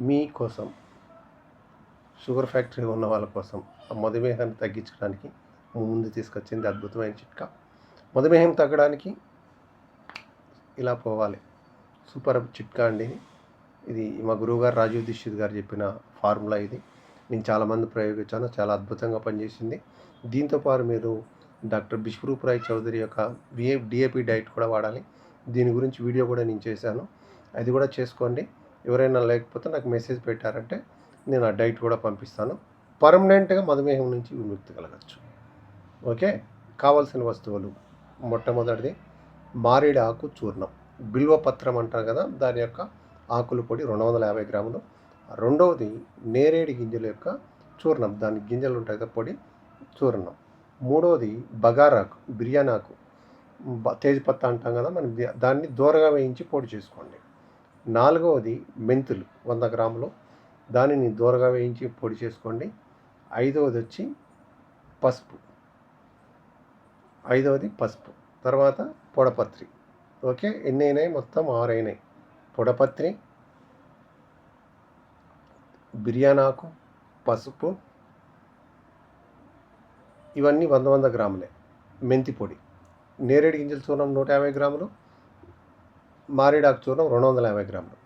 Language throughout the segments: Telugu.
మీకోసం షుగర్ ఫ్యాక్టరీ ఉన్న వాళ్ళ కోసం ఆ మధుమేహాన్ని తగ్గించడానికి ముందు తీసుకొచ్చింది అద్భుతమైన చిట్కా. మధుమేహం తగ్గడానికి ఇలా పోవాలి. సూపర్ చిట్కా అండి ఇది. మా గురువుగారు రాజీవ్ దీక్షిత్ గారు చెప్పిన ఫార్ములా ఇది. నేను చాలామంది ప్రయోగించాను చాలా అద్భుతంగా పనిచేసింది. దీంతోపాటు మీరు డాక్టర్ బిష్రూప్ రాయ్ చౌదరి యొక్క విఏ డిఏపి డైట్ కూడా వాడాలి. దీని గురించి వీడియో కూడా నేను చేశాను. అది కూడా చేసుకోండి. ఎవరైనా లేకపోతే నాకు మెసేజ్ పెట్టారంటే నేను ఆ డైట్ కూడా పంపిస్తాను. పర్మనెంట్గా మధుమేహం నుంచి విముక్తి కలగచ్చు. ఓకే? కావాల్సిన వస్తువులు. మొట్టమొదటిది మారేడు ఆకు చూర్ణం. బిల్వ పత్రం అంటారు కదా దాని యొక్క ఆకుల పొడి రెండు వందల యాభై గ్రాములు. రెండవది నేరేడు గింజల యొక్క చూర్ణం. దాని గింజలు ఉంటాయి కదా పొడి చూర్ణం. మూడవది బగారాకు బిర్యానీ ఆకు. తేజ్ తేజ్పత్తా అంటాం కదా మనం దాన్ని దూరగా వేయించి పొడి చేసుకోండి. నాలుగవది మెంతులు వంద గ్రాములు. దానిని దూరగా వేయించి పొడి చేసుకోండి. ఐదవది వచ్చి పసుపు. ఐదవది పసుపు. తర్వాత పొడపత్రి. ఓకే? ఎన్ని అయినాయి మొత్తం ఆరు అయినాయి పొడపత్రి బిర్యానాకు పసుపు. ఇవన్నీ వంద వంద గ్రాములే. మెంతి పొడి. నేరేడు గింజల చూర్ణం నూట యాభై గ్రాములు. మారేడాకు చూర్ణం రెండు వందల యాభై గ్రాములు.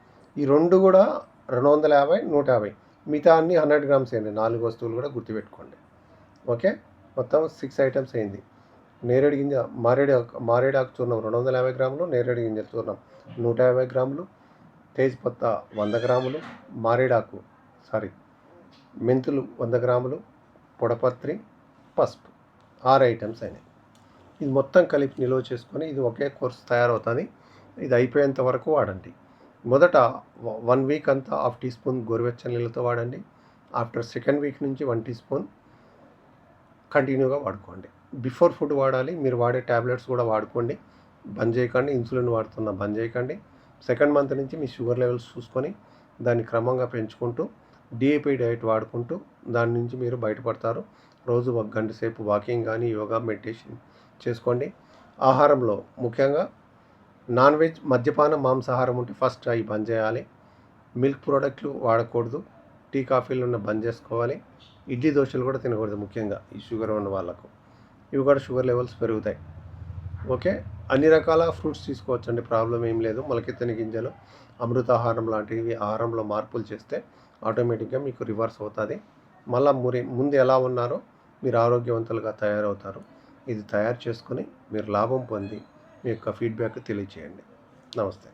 ఈ రెండు కూడా రెండు వందల యాభై నూట యాభై. మిగతా అన్ని హండ్రెడ్ గ్రామ్స్ అయింది నాలుగు వస్తువులు కూడా గుర్తుపెట్టుకోండి. ఓకే? మొత్తం సిక్స్ ఐటమ్స్ అయింది. నేరేడు గింజ మారేడు మారేడాకు చూర్ణం రెండు వందల యాభై గ్రాములు నేరేడు గింజల చూర్ణం నూట యాభై గ్రాములు తేజ్పత్తా వంద గ్రాములు మారేడాకు సారీ మెంతులు వంద గ్రాములు పొడపత్రి పసుపు ఆరు ఐటమ్స్ అయినాయి. ఇది మొత్తం కలిపి నిల్వ చేసుకొని ఇది ఒకే కోర్స్ తయారవుతుంది. ఇది అయిపోయేంత వరకు వాడండి. మొదట వన్ వీక్ అంతా హాఫ్ టీ స్పూన్ గోరువెచ్చని నీళ్ళతో వాడండి. ఆఫ్టర్ సెకండ్ వీక్ నుంచి వన్ టీ స్పూన్ కంటిన్యూగా వాడుకోండి. బిఫోర్ ఫుడ్ వాడాలి మీరు వాడే ట్యాబ్లెట్స్ కూడా వాడుకోండి. బంద్ చేయకండి ఇన్సులిన్ వాడుతున్న బంద్ చేయకండి. సెకండ్ మంత్ నుంచి మీ షుగర్ లెవెల్స్ చూసుకొని దాన్ని క్రమంగా పెంచుకుంటూ డిఏపి డైట్ వాడుకుంటూ దాని నుంచి మీరు బయటపడతారు. రోజు ఒక గంట సేపు వాకింగ్ కానీ యోగా మెడిటేషన్ చేసుకోండి. ఆహారంలో ముఖ్యంగా నాన్ వెజ్ మద్యపానం మాంసాహారం ఉంటే ఫస్ట్ అవి బంద్ చేయాలి. మిల్క్ ప్రోడక్ట్లు వాడకూడదు. టీ కాఫీలు ఉన్న బంద్ చేసుకోవాలి. ఇడ్లీ దోశలు కూడా తినకూడదు ముఖ్యంగా ఈ షుగర్ ఉన్న వాళ్ళకు. ఇవి కూడా షుగర్ లెవెల్స్ పెరుగుతాయి. ఓకే? అన్ని రకాల ఫ్రూట్స్ తీసుకోవచ్చండి. ప్రాబ్లం ఏం లేదు. మొలకెత్తని గింజలు అమృతాహారం లాంటివి ఆహారంలో మార్పులు చేస్తే ఆటోమేటిక్గా మీకు రివర్స్ అవుతుంది. మళ్ళీ మురి ముందు ఎలా ఉన్నారో మీరు ఆరోగ్యవంతులుగా తయారవుతారు. ఇది తయారు చేసుకొని మీరు లాభం పొంది మీ యొక్క ఫీడ్బ్యాక్ తెలియచేయండి. నమస్తే.